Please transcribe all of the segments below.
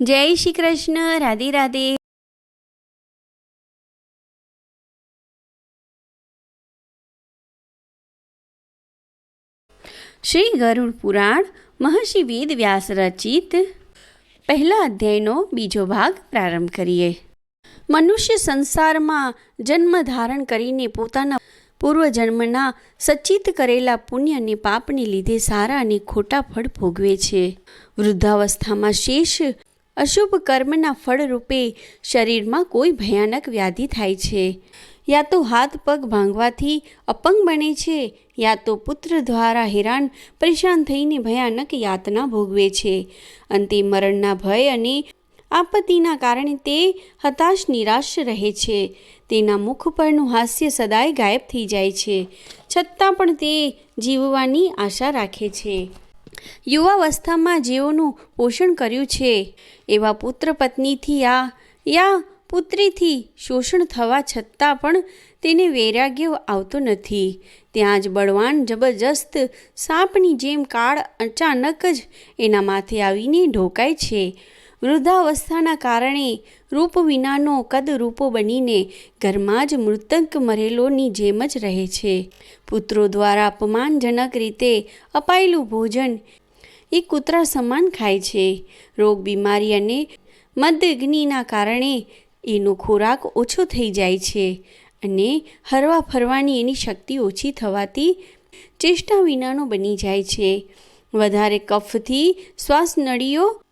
જય શ્રી કૃષ્ણ, રાધે રાધે. શ્રી ગરુડ પુરાણ, મહર્ષિ વેદ વ્યાસ રચિત. પહેલા અધ્યાયનો બીજો ભાગ પ્રારંભ કરીએ. મનુષ્ય સંસારમાં જન્મ ધારણ કરીને પોતાના પૂર્વજન્મના સચિત કરેલા પુણ્ય અને પાપને લીધે સારા અને ખોટા ફળ ભોગવે છે. વૃદ્ધાવસ્થામાં શેષ અશુભ કર્મના ફળરૂપે શરીરમાં કોઈ ભયાનક વ્યાધિ થાય છે. યા તો હાથ પગ ભાંગવાથી અપંગ બને છે, યા તો પુત્ર દ્વારા હેરાન, પરેશાન થઈને ભયાનક યાતના ભોગવે છે. અંતે મરણના ભય અને આપત્તિના કારણે તે હતાશ, નિરાશ રહે છે. તેના મુખ પરનું હાસ્ય સદાય ગાયબ થઈ જાય છે. છતાં પણ તે જીવવાની આશા રાખે છે. યુવાવસ્થામાં જેઓનું પોષણ કર્યું છે, એવા પુત્ર પત્નીથી આ યા પુત્રીથી શોષણ થવા છતાં પણ તેને વૈરાગ્ય આવતો નથી. ત્યાં જ બળવાન, જબરજસ્ત સાપની જેમ કાળ અચાનક જ એના માથે આવીને ઢોકાય છે. વૃદ્ધાવસ્થાના કારણે રૂપ વિનાનો કદ રૂપો બનીને ઘરમાં જ મૃતક મરેલોની જેમ જ રહે છે. પુત્રો દ્વારા અપમાનજનક રીતે અપાયેલું ભોજન એ કૂતરા સમાન ખાય છે. રોગ, બીમારી અને મદગ્નિના કારણે એનો ખોરાક ઓછો થઈ જાય છે અને હરવા ફરવાની એની શક્તિ ઓછી થવાથી ચેષ્ટા વિનાનો બની જાય છે. વધારે કફથી શ્વાસ નળીઓ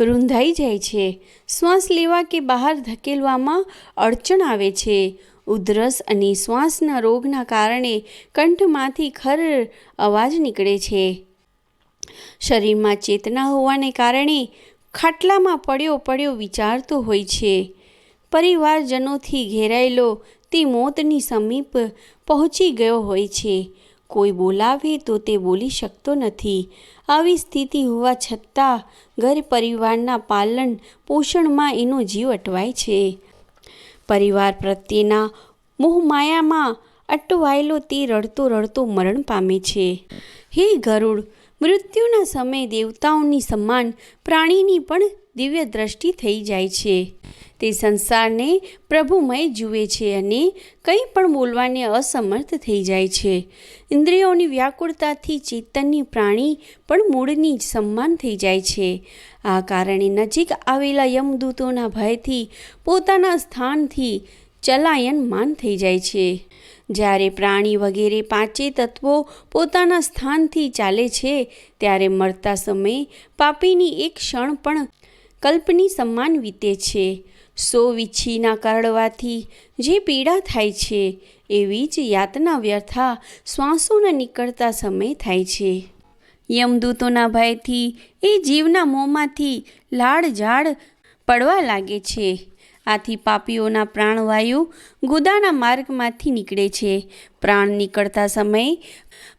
રૂંધાઈ જાય છે. શ્વાસ લેવા કે બહાર ધકેલવામાં અડચણ આવે છે. ઉધરસ અને શ્વાસના રોગના કારણે કંઠમાંથી ખર અવાજ નીકળે છે. શરીરમાં ચેતના હોવાને કારણે ખાટલામાં પડ્યો પડ્યો વિચારતો હોય છે. પરિવારજનોથી ઘેરાયેલો તે મોતની સમીપ પહોંચી ગયો હોય છે. કોઈ બોલાવે તો તે બોલી શકતો નથી. આવી સ્થિતિ હોવા છતાં ઘર પરિવારના પાલન પોષણમાં એનો જીવ અટવાય છે. પરિવાર પ્રત્યેના મોહમાયામાં અટવાયેલો તે રડતો રડતો મરણ પામે છે. હે ગરુડ, મૃત્યુના સમયે દેવતાઓની સમાન પ્રાણીની પણ દિવ્ય દ્રષ્ટિ થઈ જાય છે. તે સંસારને પ્રભુમય જુએ છે અને કંઈ પણ બોલવાને અસમર્થ થઈ જાય છે. ઇન્દ્રિયોની વ્યાકુળતાથી ચેતનની પ્રાણી પણ મૂળની જ સમાન થઈ જાય છે. આ કારણે નજીક આવેલા યમદૂતોના ભયથી પોતાના સ્થાનથી ચલાયન માન થઈ જાય છે. જ્યારે પ્રાણી વગેરે પાંચે તત્વો પોતાના સ્થાનથી ચાલે છે, ત્યારે મળતા સમયે પાપીની એક ક્ષણ પણ કલ્પની સમાન વીતે છે. સો વીછીના કરડવાથી જે પીડા થાય છે, એવી જ યાતના વ્યર્થા શ્વાસોના નીકળતા સમય થાય છે. યમદૂતોના ભયથી, એ જીવના મોંમાંથી લાળ ઝાડ પડવા લાગે છે. આથી પાપીઓના પ્રાણવાયુ ગુદાના માર્ગમાંથી નીકળે છે. પ્રાણ નીકળતા સમયે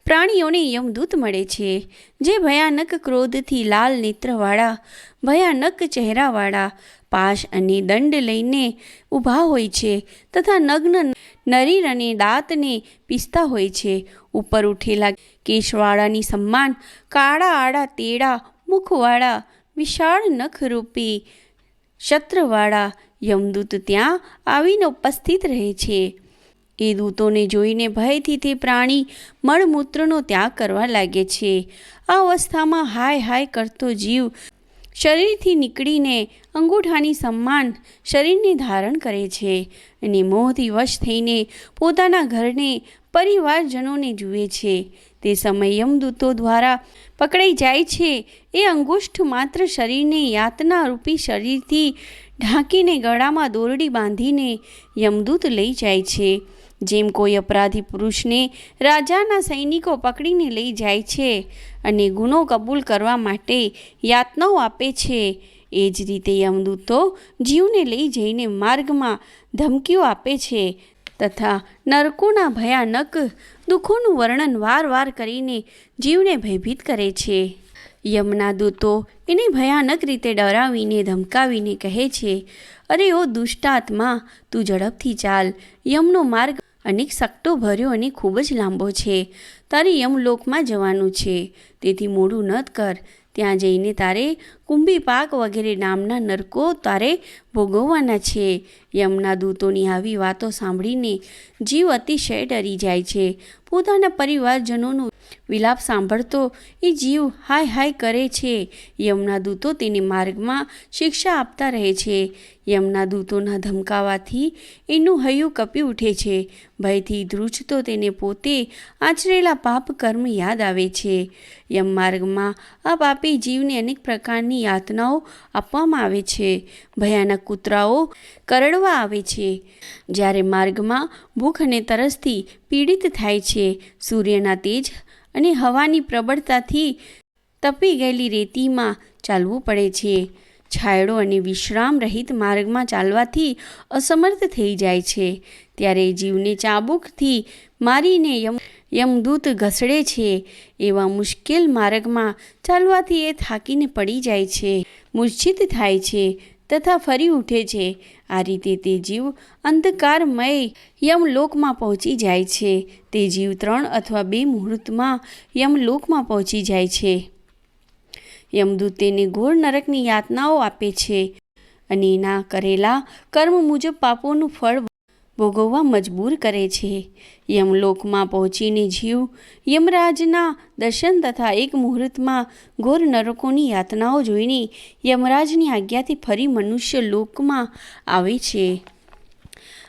પ્રાણીઓને યમદૂત મળે છે. જે ભયાનક ક્રોધથી લાલ નેત્રવાળા, ભયાનક ચહેરાવાળા, પાશ અને દંડ લઈને ઊભા હોય છે તથા નગ્ન નરીર અને દાંતને પીસતા હોય છે. ઉપર ઉઠેલા કેશવાળાની સન્માન કાળા આડા તેડા, મુખવાળા, વિશાળ નખરૂપી શત્રવાળા યમદૂત ત્યાં આવીને ઉપસ્થિત રહે છે. એ દૂતોને જોઈને ભયથી તે પ્રાણી મળમૂત્રનો ત્યાગ કરવા લાગે છે. આ અવસ્થામાં હાય હાય કરતો જીવ શરીરથી નીકળીને અંગૂઠાની સમાન શરીરને ધારણ કરે છે અને મોહથી વશ થઈને પોતાના ઘરને પરિવારજનોને જુએ છે. તે સમયે યમદૂતો દ્વારા પકડાઈ જાય છે. એ અંગુષ્ઠ માત્ર શરીરને યાતના રૂપી શરીરથી ઢાંકીને ગળામાં દોરડી બાંધીને યમદૂત લઈ જાય છે. જેમ કોઈ અપરાધી પુરુષને રાજાના સૈનિકો પકડીને લઈ જાય છે અને ગુનો કબૂલ કરવા માટે યાતનાઓ આપે છે, એ જ રીતે યમદૂતો જીવને લઈ જઈને માર્ગમાં ધમકીઓ આપે છે તથા નરકોના ભયાનક દુઃખોનું વર્ણન વાર વાર કરીને જીવને ભયભીત કરે છે. યમના દૂતો એને ભયાનક રીતે ડરાવીને, ધમકાવીને કહે છે, અરે ઓ દુષ્ટાત્મા તું ઝડપથી ચાલ. યમનો માર્ગ અનેક સકટો ભર્યો અને ખૂબ જ લાંબો છે. તારે યમલોકમાં જવાનું છે. તેથી મોડું ન કર. ત્યાં જઈને તારે કુંભી પાક વગેરે નામના નરકો તારે ભોગવવાના છે. યમના દૂતોની આવી વાતો સાંભળીને જીવ અતિશય ડરી જાય છે. પોતાના પરિવારજનોનો વિલાપ સાંભળતો એ જીવ હાય હાય કરે છે. યમના દૂતો તેને માર્ગમાં શિક્ષા આપતા રહે છે. યમના દૂતોના ધમકાવાથી એનું હૈયું કપી ઉઠે છે. ભયથી ધ્રુજતો તેને પોતે આચરેલા પાપ કર્મ યાદ આવે છે. યમ માર્ગમાં આ પાપી જીવને અનેક પ્રકારની યાતનાઓ આપવામાં આવે છે. ભયાનક કૂતરાઓ કરડવા આવે છે. જ્યારે માર્ગમાં ભૂખ અને તરસથી પીડિત થાય છે, સૂર્યના તેજ અને હવાની પ્રબળતાથી તપી ગયેલી રેતીમાં ચાલવું પડે છે. છાયડો અને વિશ્રામ રહિત માર્ગમાં ચાલવાથી અસમર્થ થઈ જાય છે. ત્યારે જીવને ચાબુકથી મારીને યમ યમદૂત ઘસડે છે. એવા મુશ્કેલ માર્ગમાં ચાલવાથી એ થાકીને પડી જાય છે. મૂર્છિત થાય છે તથા ફરી ઉઠે છે. આ રીતે તે જીવ અંધકારમય યમલોકમાં પહોંચી જાય છે. તે જીવ ત્રણ અથવા બે મુહૂર્તમાં યમલોકમાં પહોંચી જાય છે. યમદૂત તેને ઘોર નરકની યાતનાઓ આપે છે અને એના કરેલા કર્મ મુજબ પાપોનું ફળ ભોગવવા મજબૂર કરે છે. યમલોકમાં પહોંચીને જીવ, યમરાજના દર્શન તથા એક મુહૂર્તમાં ઘોર નરકોની યાતનાઓ જોઈને યમરાજની આજ્ઞાથી ફરી મનુષ્ય લોકમાં આવે છે.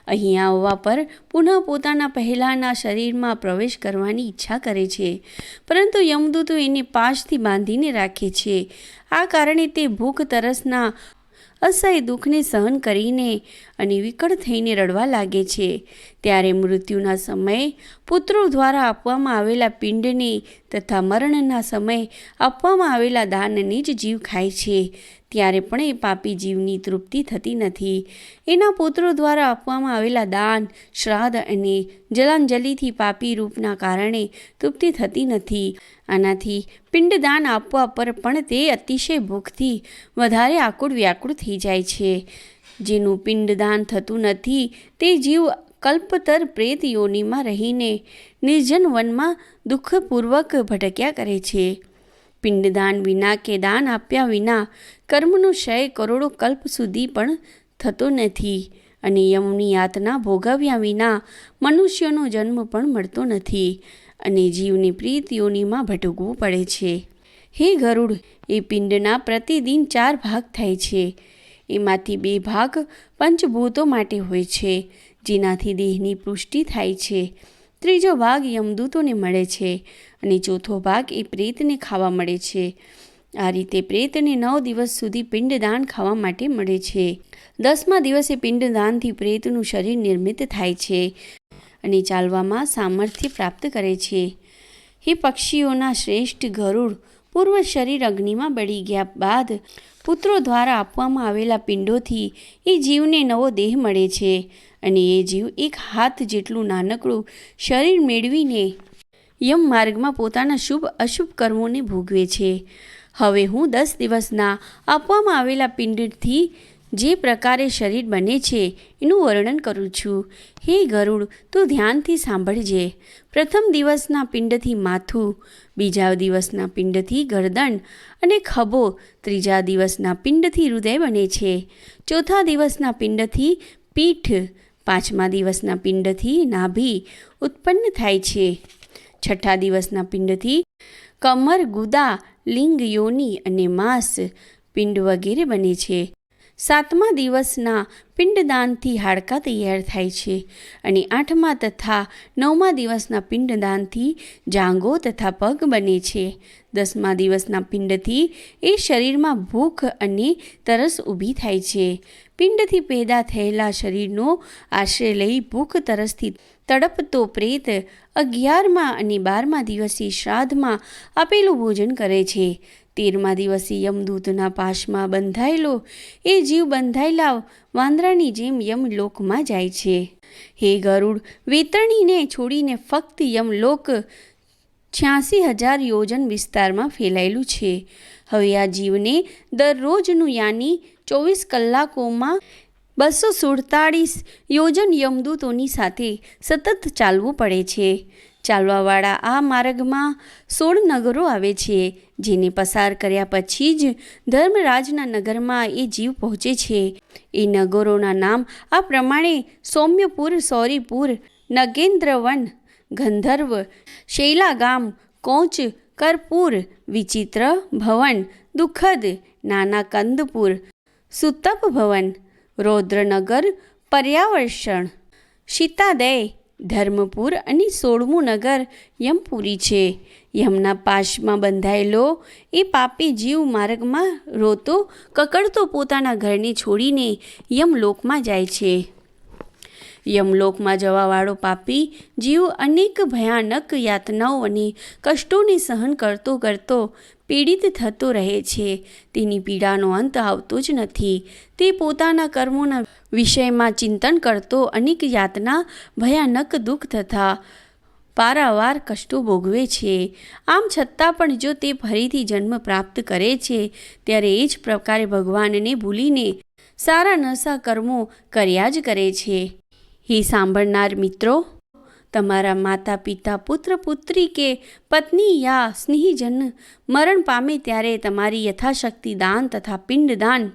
અહીં આવવા પર પુનઃ પોતાના પહેલાંના શરીરમાં પ્રવેશ કરવાની ઈચ્છા કરે છે. પરંતુ યમદૂતો એને પાશથી બાંધીને રાખે છે. આ કારણે તે ભૂખ તરસના અસહ્ય દુઃખને સહન કરીને અને વિકળ થઈને રડવા લાગે છે. ત્યારે મૃત્યુના સમયે પુત્રો દ્વારા આપવામાં આવેલા પિંડને તથા મરણના સમયે આપવામાં આવેલા દાનને જ જીવ ખાય છે. ત્યારે પણ એ પાપી જીવની તૃપ્તિ થતી નથી. એના પુત્રો દ્વારા આપવામાં આવેલા દાન, શ્રાદ્ધ અને જલાંજલિથી પાપી રૂપના કારણે તૃપ્તિ થતી નથી. આનાથી પિંડદાન આપવા પર પણ તે અતિશય ભૂખથી વધારે આકુળ વ્યાકુળ થઈ જાય છે. જેનું પિંડદાન થતું નથી, તે જીવ કલ્પતર પ્રેત યોનિમાં રહીને નિર્જન વનમાં દુઃખપૂર્વક ભટક્યા કરે છે. પિંડદાન વિના કે દાન આપ્યા વિના કર્મનો ક્ષય કરોડો કલ્પ સુધી પણ થતો નથી અને યમની યાતના ભોગવ્યા વિના મનુષ્યનો જન્મ પણ મળતો નથી અને જીવને પ્રીત યોનિમાં ભટકવું પડે છે. હે ગરુડ, એ પિંડના પ્રતિદિન ચાર ભાગ થાય છે. એમાંથી બે ભાગ પંચભૂતો માટે હોય છે, જેનાથી દેહની પુષ્ટિ થાય છે. ત્રીજો ભાગ યમદૂતોને મળે છે અને ચોથો ભાગ એ પ્રેતને ખાવા મળે છે. આ રીતે પ્રેતને નવ દિવસ સુધી પિંડદાન ખાવા માટે મળે છે. દસમા દિવસે પિંડદાનથી પ્રેતનું શરીર નિર્મિત થાય છે અને ચાલવામાં સામર્થ્ય પ્રાપ્ત કરે છે. હે પક્ષીઓના શ્રેષ્ઠ ગરુડ પૂર્વ શરીર અગ્નિમાં બળી ગયા બાદ પુત્રો દ્વારા આપવામાં આવેલા પિંડોથી એ જીવને નવો દેહ મળે છે અને એ જીવ એક હાથ જેટલું નાનકડું શરીર મેળવીને યમ માર્ગમાં પોતાના શુભ અશુભ કર્મોને ભોગવે છે. હવે હું દસ દિવસના આપવામાં આવેલા પિંડથી જે પ્રકારે શરીર બને છે, એનું વર્ણન કરું છું. હે ગરુડ, તું ધ્યાનથી સાંભળજે. પ્રથમ દિવસના પિંડથી માથું, બીજા દિવસના પિંડથી ગરદન અને ખભો ત્રીજા દિવસના પિંડથી હૃદય બને છે. ચોથા દિવસના પિંડથી પીઠ, પાંચમા દિવસના પિંડથી નાભી ઉત્પન્ન થાય છે. છઠ્ઠા દિવસના પિંડથી કમર, ગુદા લિંગ યોની અને માંસ પિંડ વગેરે બને છે. સાતમા દિવસના પિંડદાનથી હાડકાં તૈયાર થાય છે અને આઠમા તથા નવમા દિવસના પિંડદાનથી જાંગો તથા પગ બને છે. દસમા દિવસના પિંડથી એ શરીરમાં ભૂખ અને તરસ ઊભી થાય છે. પિંડથી પેદા થયેલા શરીરનો આશ્રય લઈ ભૂખ તરસથી તડપતો પ્રેત અગિયારમા અને બારમા દિવસે શ્રાદ્ધમાં આપેલું ભોજન કરે છે. તેરમા દિવસે યમદૂતના પાશમાં બંધાયેલો, એ જીવ બંધાયેલા વાંદરાની જેમ યમલોકમાં જાય છે. હે ગરુડ, વેતરણીને છોડીને ફક્ત યમલોક છ્યાસી હજાર યોજન વિસ્તારમાં ફેલાયેલું છે. હવે આ જીવને દરરોજનું યાની ચોવીસ કલાકોમાં બસો સુડતાળીસ યોજન યમદૂતોની સાથે સતત ચાલવું પડે છે. ચાલવાવાળા આ માર્ગમાં સોળ નગરો આવે છે, જેને પસાર કર્યા પછી જ ધર્મરાજના નગરમાં એ જીવ પહોંચે છે. એ નગરોના નામ આ પ્રમાણે સૌમ્યપુર, સૌરીપુર, નગેન્દ્રવન, ગંધર્વ, શૈલાગામ, કોંચ, કરપુર, વિચિત્ર ભવન, દુઃખદ નાના કંદપુર સુતપ ભવન, રૌદ્રનગર, પર્યાવર્ષણ સીતાદય ધર્મપુર અને સોળમું નગર યમપુરી છે. યમના પાશમાં બંધાયેલો એ પાપી જીવ માર્ગમાં રોતો, કકડતો પોતાના ઘરને છોડીને યમલોકમાં જાય છે. યમલોકમાં જવાવાળો પાપી જીવ અનેક ભયાનક યાતનાઓ અને કષ્ટોને સહન કરતો કરતો પીડિત થતો રહે છે. તેની પીડાનો અંત આવતો જ નથી. તે પોતાના કર્મોના વિષયમાં ચિંતન કરતો અનેક યાતના ભયાનક દુઃખ તથા પારાવાર કષ્ટો ભોગવે છે. આમ છતાં પણ જો તે ફરીથી જન્મ પ્રાપ્ત કરે છે, ત્યારે એ જ પ્રકારે ભગવાનને ભૂલીને સારા નસા કર્મો કર્યા જ કરે છે. હે સાંભળનાર મિત્રો તમારા માતા પિતા પુત્ર પુત્રી કે પત્ની યા સ્નેહીજન મરણ પામે ત્યારે તમારી યથાશક્તિ દાન તથા પિંડદાન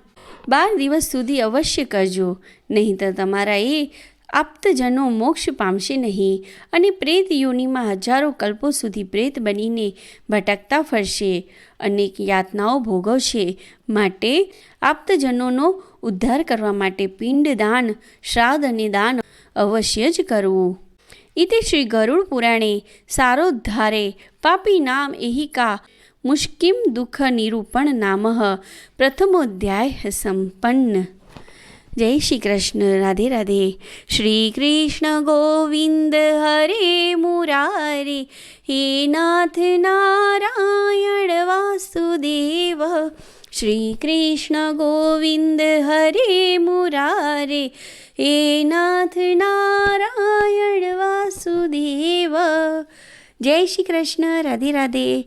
બાર દિવસ સુધી અવશ્ય કરજો. નહીં તો તમારા એ આપ્તજનો મોક્ષ પામશે નહીં અને પ્રેત યોનિમાં હજારો કલ્પો સુધી પ્રેત બનીને ભટકતા ફરશે. અનેક યાતનાઓ ભોગવશે. માટે આપ્તજનોનો ઉદ્ધાર કરવા માટે પિંડદાન શ્રાદ્ધ અને દાન અવશ્ય જ કરવું. ઇતિ શ્રી ગરુડ પુરાણે સારોદ્ધારે પાપી નામ એહિકા મુષ્કિમ દુઃખ નિરૂપણ નામ પ્રથમોધ્યાય સંપન્ન જય શ્રી કૃષ્ણ રાધે રાધે શ્રી કૃષ્ણ ગોવિંદ હરે મુરારે હે નાથ નારાયણ વાસુદેવ શ્રી કૃષ્ણ ગોવિંદ હરે મુરારે હે નાથ નારાયણ વાસુદેવ જય શ્રી કૃષ્ણ, રાધે રાધે.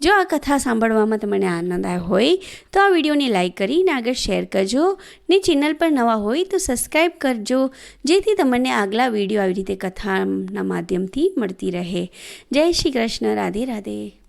જો આ કથા સાંભળવામાં તમને આનંદ આવ્યો હોય, તો આ વિડીયોને લાઈક કરીને આગળ શેર કરજો. ને ચેનલ પર નવા હોય, તો સબસ્ક્રાઈબ કરજો, જેથી તમને આગલા વીડિયો આવી રીતે કથાના માધ્યમથી મળતી રહે. જય શ્રી કૃષ્ણ, રાધે રાધે.